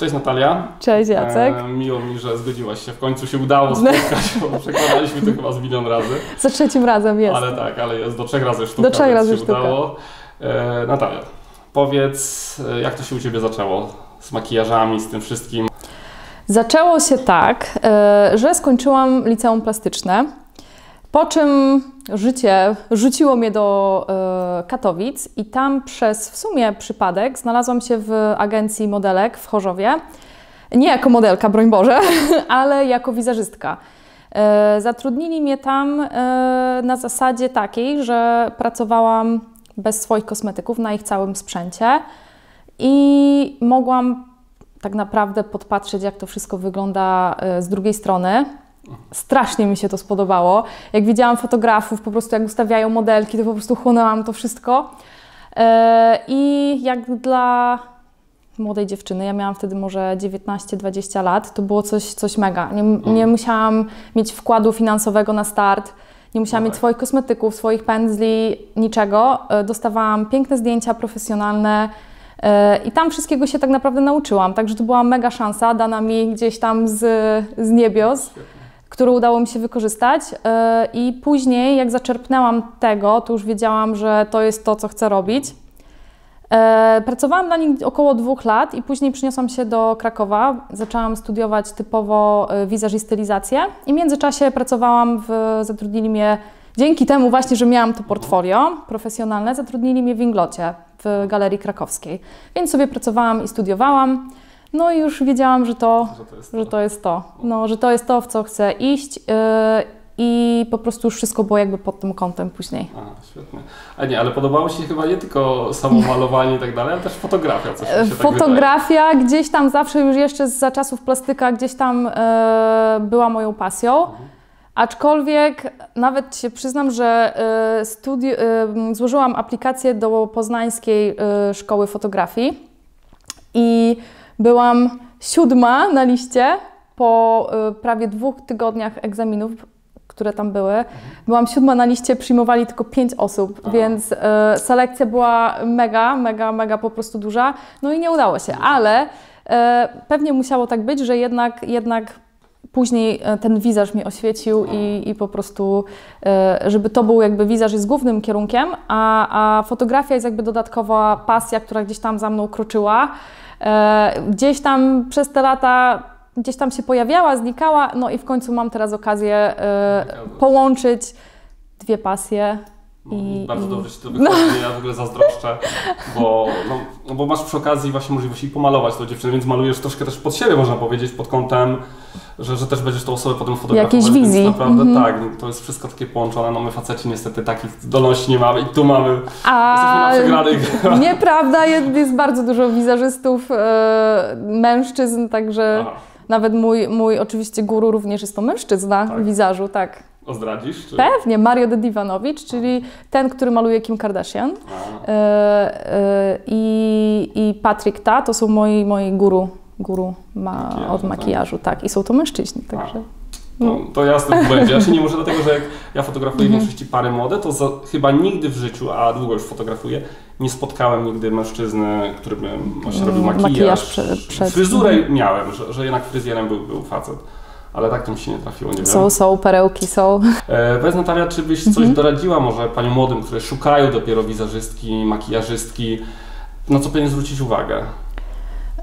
Cześć Natalia. Cześć Jacek. E, miło mi, że zgodziłaś się. W końcu się udało spotkać, bo przekładaliśmy to chyba z milion razy. Za trzecim razem jest. Ale tak, ale jest do trzech razy sztuka, Do trzech razy się sztuka. udało. E, Natalia, powiedz, e, jak to się u Ciebie zaczęło z makijażami, z tym wszystkim? Zaczęło się tak, e, że skończyłam liceum plastyczne, po czym życie rzuciło mnie do e, Katowic i tam przez w sumie przypadek znalazłam się w agencji modelek w Chorzowie. Nie jako modelka, broń Boże, ale jako wizerzystka. E, Zatrudnili mnie tam e, na zasadzie takiej, że pracowałam bez swoich kosmetyków na ich całym sprzęcie i mogłam tak naprawdę podpatrzeć, jak to wszystko wygląda z drugiej strony. Strasznie mi się to spodobało. Jak widziałam fotografów, po prostu jak ustawiają modelki, to po prostu chłonęłam to wszystko. E, I jak dla młodej dziewczyny, ja miałam wtedy może 19-20 lat, to było coś, coś mega. Nie, nie musiałam mieć wkładu finansowego na start, nie musiałam mieć swoich kosmetyków, swoich pędzli, niczego. E, Dostawałam piękne zdjęcia profesjonalne, E, I tam wszystkiego się tak naprawdę nauczyłam, także to była mega szansa dana mi gdzieś tam z, z niebios, którą udało mi się wykorzystać. E, I później, jak zaczerpnęłam tego, to już wiedziałam, że to jest to, co chcę robić. E, Pracowałam dla nich około dwóch lat i później przyniosłam się do Krakowa. Zaczęłam studiować typowo e, wizaż i stylizację i w międzyczasie pracowałam w, zatrudnili mnie, dzięki temu właśnie, że miałam to portfolio profesjonalne, zatrudnili mnie w Inglocie, w Galerii Krakowskiej. Więc sobie pracowałam i studiowałam. No i już wiedziałam, że to, Że to jest że to jest to. No, że to jest to, w co chcę iść. Yy, I po prostu już wszystko było jakby pod tym kątem później. A, świetnie. A nie, ale podobało Ci się chyba nie tylko samo malowanie i tak dalej, ale też fotografia, coś się tak. Fotografia gdzieś tam zawsze już jeszcze za czasów plastyka gdzieś tam e, była moją pasją. Aczkolwiek nawet się przyznam, że e, studi- e, złożyłam aplikację do Poznańskiej Szkoły Fotografii i byłam siódma na liście po e, prawie dwóch tygodniach egzaminów, które tam były. Byłam siódma na liście, przyjmowali tylko pięć osób, Aha. więc e, selekcja była mega, mega, mega po prostu duża. No i nie udało się, ale e, pewnie musiało tak być, że jednak, jednak później e, ten wizaż mnie oświecił i, i po prostu, e, żeby to był jakby wizaż jest głównym kierunkiem, a, a fotografia jest jakby dodatkowa pasja, która gdzieś tam za mną kroczyła. E, Gdzieś tam przez te lata gdzieś tam się pojawiała, znikała, no i w końcu mam teraz okazję połączyć dwie pasje. No, I- bardzo i- dobrze Ci to wychodzi, ja w ogóle zazdroszczę, bo, no, no bo masz przy okazji właśnie możliwość i pomalować tą dziewczynę, więc malujesz troszkę też pod siebie, można powiedzieć, pod kątem, że, że też będziesz tą osobę potem fotografować. Jakiejś więc wizji. naprawdę Mhm. tak, no, to jest wszystko takie połączone, no my faceci niestety takich zdolności nie mamy i tu mamy, A jesteśmy na nieprawda, jest, bardzo dużo wizażystów, e, mężczyzn, także Aha, nawet mój, mój oczywiście guru również jest to mężczyzna Tak? wizażu, tak. O zdradzisz? Czy... Pewnie, Mario de Divanowicz, czyli ten, który maluje Kim Kardashian. E, e, i, I Patrick Ta to są moi, moi guru, guru ma, Makijażu, od tak. makijażu, tak. I są to mężczyźni, także. No, to jasne będzie. Ja się nie muszę dlatego, że jak ja fotografuję Mhm. w większości pary młode, to za, chyba nigdy w życiu, a długo już fotografuję, nie spotkałem nigdy mężczyzny, który by właśnie robił Mm, makijaż. makijaż prze- przed- Fryzurę mhm. miałem, że, że jednak fryzjerem był, był facet. Ale tak to mi się nie trafiło, nie wiem. Są, są perełki, są. E, powiedz Natalia, czy byś coś Mhm. doradziła może paniom młodym, które szukają dopiero wizerzystki, makijażystki, na co powinien zwrócić uwagę?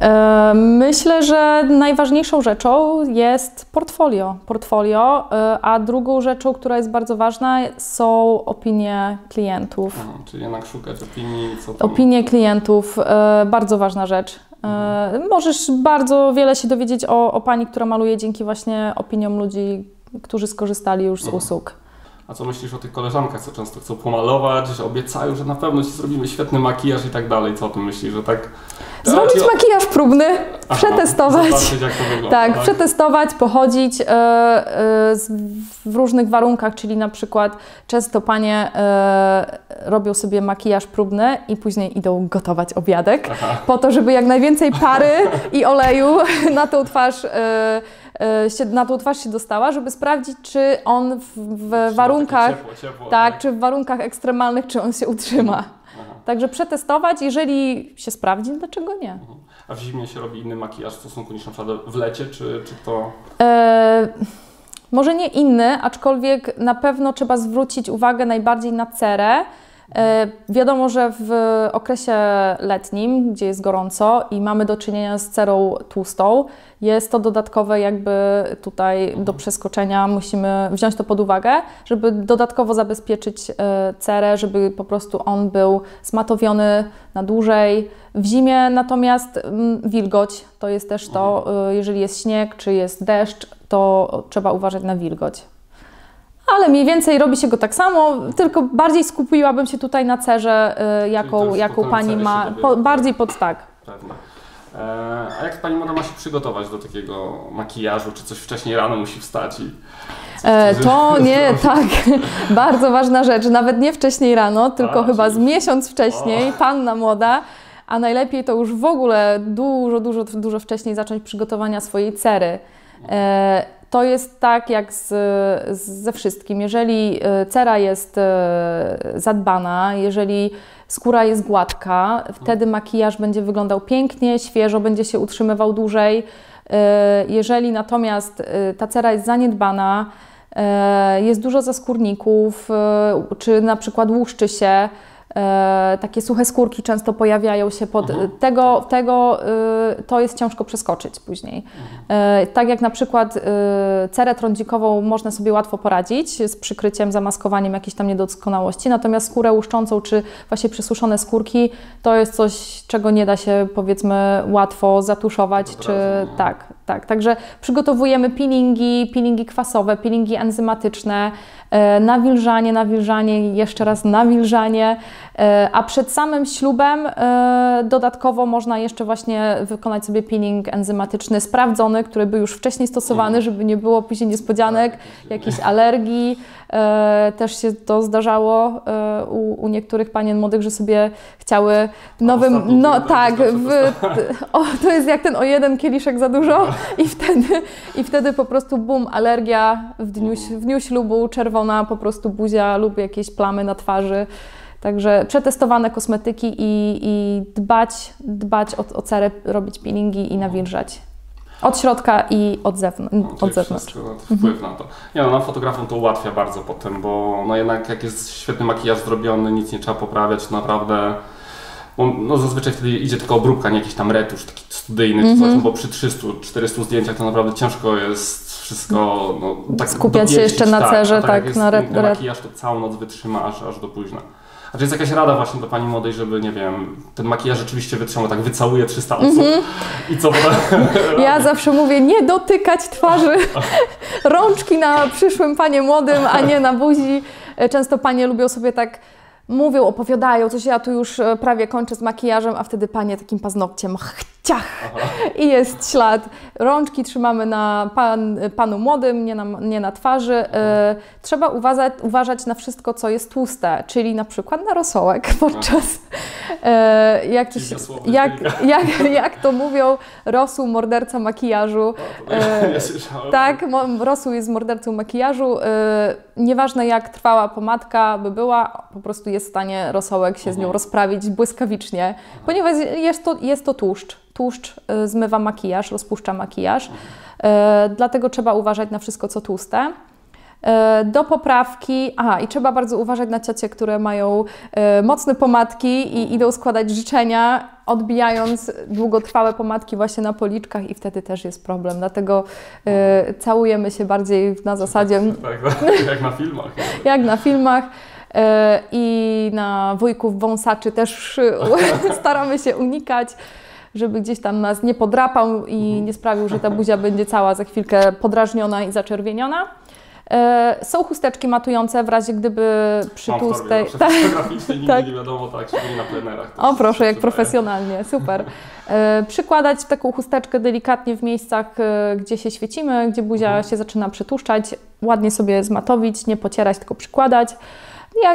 E, Myślę, że najważniejszą rzeczą jest portfolio. portfolio, e, a drugą rzeczą, która jest bardzo ważna, są opinie klientów. Aha, czyli jednak szukać opinii, co tam... Opinie klientów, e, bardzo ważna rzecz. E, możesz bardzo wiele się dowiedzieć o, o pani, która maluje dzięki właśnie opiniom ludzi, którzy skorzystali już z Mhm. usług. A co myślisz o tych koleżankach, co często chcą pomalować, że obiecają, że na pewno ci zrobimy świetny makijaż i tak dalej? Co o tym myślisz, że tak... Zrobić Ci- makijaż próbny, Aha, przetestować. Wygląda. Tak, przetestować, pochodzić e, e, w różnych warunkach, czyli na przykład często panie e, robią sobie makijaż próbny i później idą gotować obiadek, Aha. po to, żeby jak najwięcej pary i oleju na tą twarz, się, na tą twarz się dostała, żeby sprawdzić, czy on w, w warunkach, Ciepło, ciepło, tak, czy w warunkach ekstremalnych, czy on się utrzyma. Także przetestować, jeżeli się sprawdzi, dlaczego nie? A w zimie się robi inny makijaż w stosunku niż na przykład w lecie, czy, czy to... E, może nie inny, aczkolwiek na pewno trzeba zwrócić uwagę najbardziej na cerę. E, wiadomo, że w okresie letnim, gdzie jest gorąco i mamy do czynienia z cerą tłustą, jest to dodatkowe jakby tutaj do przeskoczenia. Musimy wziąć to pod uwagę, żeby dodatkowo zabezpieczyć e, cerę, żeby po prostu on był zmatowiony na dłużej. W zimie natomiast wilgoć to jest też to, e, jeżeli jest śnieg czy jest deszcz, to trzeba uważać na wilgoć ale mniej więcej robi się go tak samo, tylko bardziej skupiłabym się tutaj na cerze, y, jaką, jaką pani ma, po, bardziej pod tak. Pewnie. E, a jak pani moda ma się przygotować do takiego makijażu? Czy coś wcześniej rano musi wstać i e, to nie, tak. Bardzo ważna rzecz. Nawet nie wcześniej rano, tylko a, chyba z miesiąc wcześniej, o. panna moda. A najlepiej to już w ogóle dużo, dużo, dużo wcześniej zacząć przygotowania swojej cery. E, to jest tak jak z, ze wszystkim. Jeżeli e, cera jest e, zadbana, jeżeli skóra jest gładka, wtedy makijaż będzie wyglądał pięknie, świeżo, będzie się utrzymywał dłużej. E, jeżeli natomiast ta cera jest zaniedbana, jest dużo zaskórników, czy na przykład łuszczy się, takie suche skórki często pojawiają się pod mhm. tego, tego y, to jest ciężko przeskoczyć później. Mhm. tak jak na przykład y, cerę trądzikową można sobie łatwo poradzić z przykryciem, zamaskowaniem jakiejś tam niedoskonałości, natomiast skórę łuszczącą czy właśnie przesuszone skórki to jest coś, czego nie da się powiedzmy łatwo zatuszować, czy tak, tak. Także przygotowujemy peelingi, peelingi kwasowe, peelingi enzymatyczne, E, nawilżanie, nawilżanie, jeszcze raz nawilżanie, e, a przed samym ślubem e, dodatkowo można jeszcze właśnie wykonać sobie peeling enzymatyczny sprawdzony, który był już wcześniej stosowany, żeby nie było później niespodzianek, jakichś alergii. Też się to zdarzało u, u niektórych panien młodych, że sobie chciały nowym, no tak, w, o, to jest jak ten o jeden kieliszek za dużo i wtedy, i wtedy po prostu bum, alergia w dniu, w dniu ślubu, czerwona po prostu buzia lub jakieś plamy na twarzy. Także przetestowane kosmetyki i, i dbać, dbać o, o cerę, robić peelingi i nawilżać. Od środka i od, zewn no, od zewnątrz. Wpływ mhm. na to. Nie no, nam fotografom to ułatwia bardzo potem, bo no jednak jak jest świetny makijaż zrobiony, nic nie trzeba poprawiać, naprawdę bo no zazwyczaj wtedy idzie tylko obróbka, nie jakiś tam retusz taki studyjny, mm -hmm. bo przy 300-400 zdjęciach to naprawdę ciężko jest wszystko no, tak Skupiać się jeszcze na tak, cerze, tak, tak na red, makijaż to całą noc wytrzyma aż, do późna. A czy jest jakaś rada właśnie do Pani młodej, żeby, nie wiem, ten makijaż rzeczywiście wytrzyma, tak wycałuje 300 osób mm -hmm. i co potem? Ja zawsze mówię, nie dotykać twarzy, rączki na przyszłym Panie młodym, a nie na buzi. Często Panie lubią sobie tak mówią, opowiadają coś, ja tu już e, prawie kończę z makijażem, a wtedy Panie takim paznokciem ciach i jest ślad. Rączki trzymamy na pan, panu młodym, nie na, nie na twarzy. E, trzeba uważać, uważać na wszystko, co jest tłuste, czyli na przykład na rosołek podczas, e, jak, to się, jak, jak, jak to mówią, rosół morderca makijażu. E, tak, rosół jest mordercą makijażu. E, nieważne jak trwała pomadka by była, po prostu jest w stanie rosołek się z nią mhm. rozprawić błyskawicznie, ponieważ jest to, jest to tłuszcz tłuszcz y, zmywa makijaż, rozpuszcza makijaż, y, dlatego trzeba uważać na wszystko, co tłuste. Y, do poprawki, aha, i trzeba bardzo uważać na ciocie, które mają mocne pomadki i idą składać życzenia, odbijając długotrwałe pomadki właśnie na policzkach i wtedy też jest problem. Dlatego całujemy się bardziej na zasadzie... Tak, tak, jak na filmach. jak na filmach. I na wujków wąsaczy też staramy się unikać żeby gdzieś tam nas nie podrapał i mhm. nie sprawił, że ta buzia będzie cała za chwilkę podrażniona i zaczerwieniona. E, są chusteczki matujące w razie gdyby przy Mam tłustej... Tak, nigdy tak. nie wiadomo, tak, szczególnie na plenerach. O proszę, jak profesjonalnie, super. E, przykładać taką chusteczkę delikatnie w miejscach, e, gdzie się świecimy, gdzie buzia mhm. się zaczyna przytłuszczać, ładnie sobie zmatowić, nie pocierać, tylko przykładać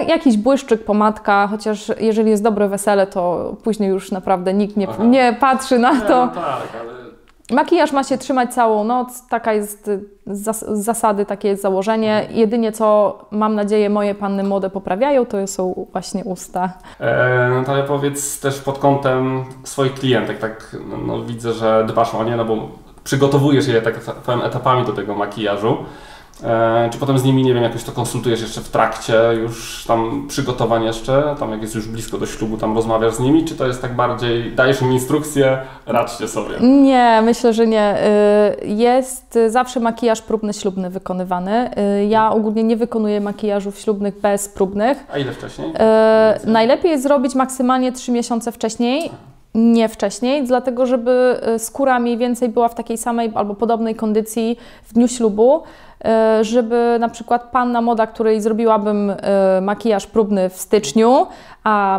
jakiś błyszczyk, pomadka, chociaż jeżeli jest dobre wesele, to później już naprawdę nikt nie, nie patrzy na to. No tak, ale Makijaż ma się trzymać całą noc, taka jest y, zas zasady, takie jest założenie. Jedynie co mam nadzieję moje panny młode poprawiają, to są właśnie usta. E, Natalia, powiedz też pod kątem swoich klientek, tak no, no, widzę, że dbasz o nie, no bo przygotowujesz je tak etapami do tego makijażu. E, czy potem z nimi, nie wiem, jakoś to konsultujesz jeszcze w trakcie już tam przygotowań jeszcze, tam jak jest już blisko do ślubu, tam rozmawiasz z nimi, czy to jest tak bardziej, dajesz im instrukcję, radźcie sobie? Nie, myślę, że nie. Y, jest zawsze makijaż próbny, ślubny wykonywany. Y, Ja ogólnie nie wykonuję makijażów ślubnych bez próbnych. A ile wcześniej? Y, Najlepiej jest zrobić maksymalnie 3 miesiące wcześniej, nie wcześniej, dlatego żeby y, skóra mniej więcej była w takiej samej albo podobnej kondycji w dniu ślubu, y, żeby na przykład panna moda, której zrobiłabym y, makijaż próbny w styczniu, a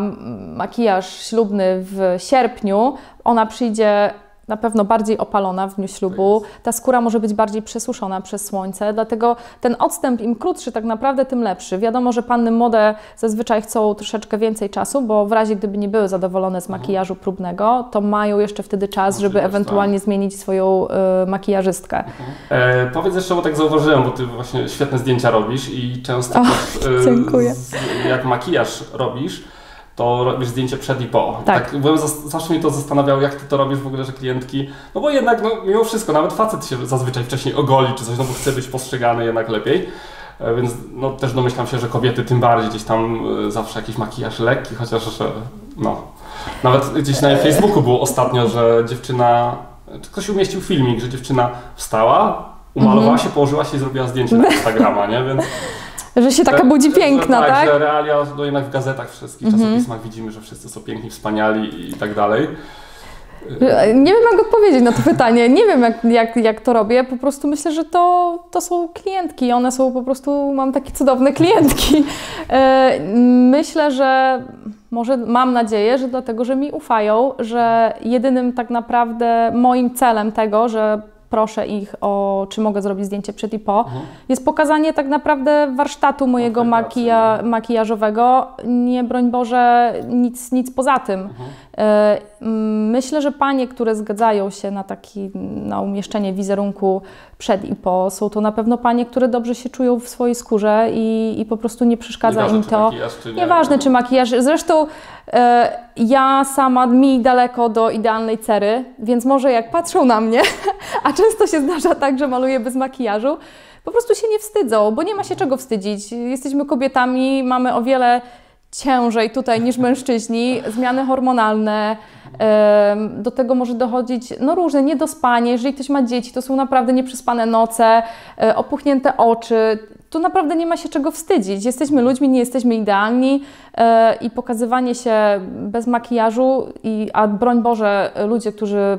makijaż ślubny w sierpniu, ona przyjdzie na pewno bardziej opalona w dniu ślubu. Ta skóra może być bardziej przesuszona przez słońce, dlatego ten odstęp im krótszy, tak naprawdę tym lepszy. Wiadomo, że panny młode zazwyczaj chcą troszeczkę więcej czasu, bo w razie gdyby nie były zadowolone z makijażu próbnego, to mają jeszcze wtedy czas, żeby ewentualnie zmienić swoją y, makijażystkę. E, powiedz jeszcze, bo tak zauważyłem, bo ty właśnie świetne zdjęcia robisz i często O, też, e, dziękuję. Z, jak makijaż robisz, to robisz zdjęcie przed i po. Tak. byłem zas- zawsze mnie to zastanawiało, jak ty to robisz w ogóle, że klientki, no bo jednak, no mimo wszystko, nawet facet się zazwyczaj wcześniej ogoli czy coś, no bo chce być postrzegany jednak lepiej. E, Więc no, też domyślam się, że kobiety tym bardziej gdzieś tam e, zawsze jakiś makijaż lekki, chociaż że, no. Nawet gdzieś na Facebooku było ostatnio, że dziewczyna, czy ktoś umieścił filmik, że dziewczyna wstała, umalowała Mhm. się, położyła się i zrobiła zdjęcie na Instagrama, nie? Więc Że się taka budzi że- piękna, że, tak? że realia, no jednak w gazetach wszystkich Mhm. czasopismach widzimy, że wszyscy są piękni, wspaniali i tak dalej. Nie wiem, jak odpowiedzieć na to pytanie. Nie wiem, jak, jak, jak to robię. Po prostu myślę, że to, to są klientki. One są po prostu, mam takie cudowne klientki. E, Myślę, że może mam nadzieję, że dlatego, że mi ufają, że jedynym tak naprawdę moim celem tego, że proszę ich o, czy mogę zrobić zdjęcie przed i po, Mhm. jest pokazanie tak naprawdę warsztatu mojego makija, makijażowego. Nie, broń Boże, nic, nic poza tym. Mhm. E, mm, Myślę, że panie, które zgadzają się na taki, na umieszczenie wizerunku przed i po, są to na pewno panie, które dobrze się czują w swojej skórze i, i po prostu nie przeszkadza Nieważne, im czy to. makijaż, czy nie. Nieważne, czy makijaż. Zresztą e, ja sama mi daleko do idealnej cery, więc może jak patrzą na mnie, a często się zdarza tak, że maluję bez makijażu, po prostu się nie wstydzą, bo nie ma się czego wstydzić. Jesteśmy kobietami, mamy o wiele ciężej tutaj niż mężczyźni, zmiany hormonalne, do tego może dochodzić no różne, niedospanie, jeżeli ktoś ma dzieci, to są naprawdę nieprzespane noce, e, opuchnięte oczy, tu naprawdę nie ma się czego wstydzić. Jesteśmy ludźmi, nie jesteśmy idealni e, i pokazywanie się bez makijażu, i, a broń Boże, ludzie, którzy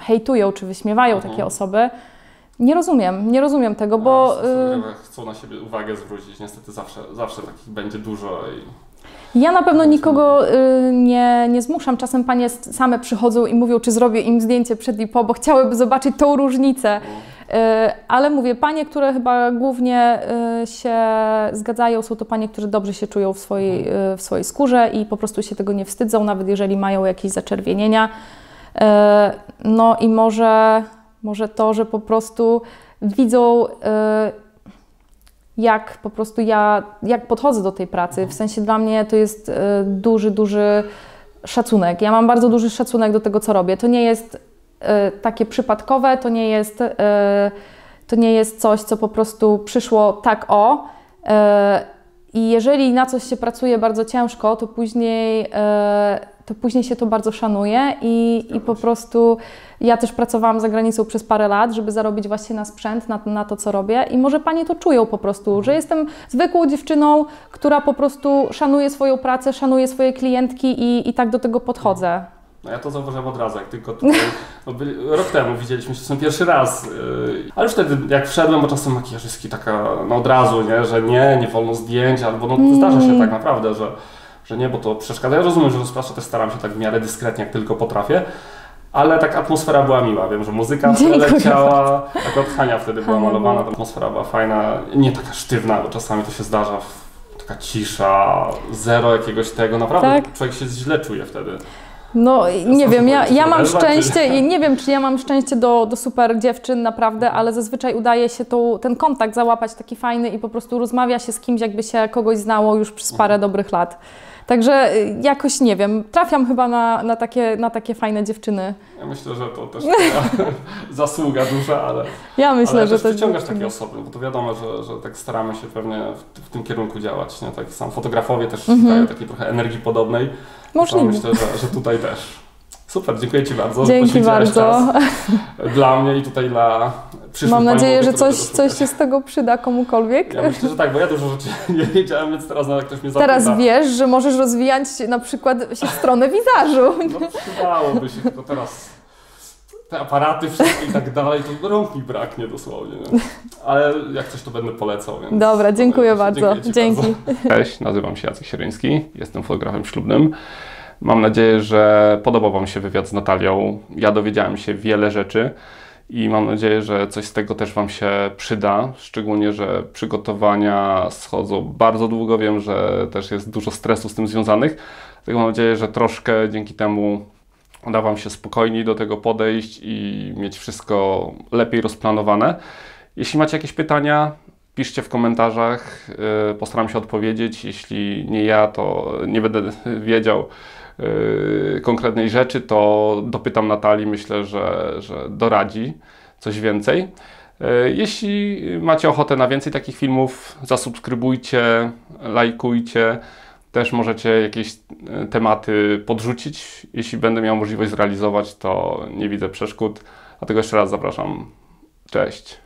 hejtują czy wyśmiewają Mhm. takie osoby, nie rozumiem, nie rozumiem tego, No, bo... y, z- chcą na siebie uwagę zwrócić, niestety zawsze, zawsze takich będzie dużo i Ja na pewno nikogo y, nie, nie zmuszam. Czasem panie same przychodzą i mówią, czy zrobię im zdjęcie przed i po, bo chciałyby zobaczyć tą różnicę. Y, ale mówię, panie, które chyba głównie y, się zgadzają, są to panie, które dobrze się czują w swojej, y, w swojej skórze i po prostu się tego nie wstydzą, nawet jeżeli mają jakieś zaczerwienienia. No i może, może to, że po prostu widzą. y, jak po prostu ja, jak podchodzę do tej pracy. W sensie dla mnie to jest e, duży, duży szacunek. Ja mam bardzo duży szacunek do tego, co robię. To nie jest e, takie przypadkowe, to nie jest, e, to nie jest coś, co po prostu przyszło tak o. E, I jeżeli na coś się pracuje bardzo ciężko, to później, e, to później się to bardzo szanuje i, i po prostu ja też pracowałam za granicą przez parę lat, żeby zarobić właśnie na sprzęt, na, na to, co robię i może Panie to czują po prostu, że jestem zwykłą dziewczyną, która po prostu szanuje swoją pracę, szanuje swoje klientki i, i tak do tego podchodzę. No ja to zauważyłem od razu, jak tylko tutaj, no byli, rok temu widzieliśmy się ten pierwszy raz, yy, ale już wtedy jak wszedłem, bo czasem makijażystki taka, no od razu, nie, że nie, nie wolno zdjęć, albo no Mm. zdarza się tak naprawdę, że, że nie, bo to przeszkadza. Ja rozumiem, że rozprasza też staram się tak w miarę dyskretnie, jak tylko potrafię, ale tak atmosfera była miła, wiem, że muzyka leciała, akurat Hania wtedy była Hania malowana, ta atmosfera była fajna, nie taka sztywna, bo czasami to się zdarza, taka cisza, zero jakiegoś tego, naprawdę Tak. człowiek się źle czuje wtedy. No nie wiem, ja, ja mam szczęście i nie wiem, czy ja mam szczęście do, do super dziewczyn naprawdę, ale zazwyczaj udaje się tu, ten kontakt załapać taki fajny i po prostu rozmawia się z kimś, jakby się kogoś znało już przez parę dobrych lat. Także y, jakoś nie wiem, trafiam chyba na, na, takie, na takie fajne dziewczyny. Ja myślę, że to też zasługa duża, ale, Ja myślę, ale że to przyciągasz takie osoby, bo to wiadomo, że, że tak staramy się pewnie w, w tym kierunku działać. Nie? Tak sam fotografowie też Mhm. szukają takiej trochę energii podobnej. Możliwe. myślę, że, że tutaj też. Super, dziękuję Ci bardzo. Dzięki bardzo. Czas dla mnie i tutaj dla przyszłych Mam nadzieję, że coś, coś się z tego przyda komukolwiek. Ja myślę, że tak, bo ja dużo rzeczy nie wiedziałem, więc teraz nawet ktoś mnie zapyta. Teraz wiesz, że możesz rozwijać na przykład się w stronę wizażu. No przydałoby się, tylko teraz te aparaty wszystkie i tak dalej, to rąk mi braknie dosłownie. Nie? Ale jak coś to będę polecał, więc... Dobra, dziękuję bardzo. Dzięki. Bardzo. Cześć, nazywam się Jacek Sieryński, jestem fotografem ślubnym. Mam nadzieję, że podobał Wam się wywiad z Natalią. Ja dowiedziałem się wiele rzeczy i mam nadzieję, że coś z tego też Wam się przyda. Szczególnie, że przygotowania schodzą bardzo długo. Wiem, że też jest dużo stresu z tym związanych. Dlatego mam nadzieję, że troszkę dzięki temu uda Wam się spokojniej do tego podejść i mieć wszystko lepiej rozplanowane. Jeśli macie jakieś pytania, piszcie w komentarzach, yy, postaram się odpowiedzieć. Jeśli nie ja, to nie będę wiedział konkretnej rzeczy, to dopytam Natalii, myślę, że, że doradzi coś więcej. Yy, Jeśli macie ochotę na więcej takich filmów, zasubskrybujcie, lajkujcie. Też możecie jakieś e, tematy podrzucić. Jeśli będę miał możliwość zrealizować, to nie widzę przeszkód. Dlatego jeszcze raz zapraszam. Cześć.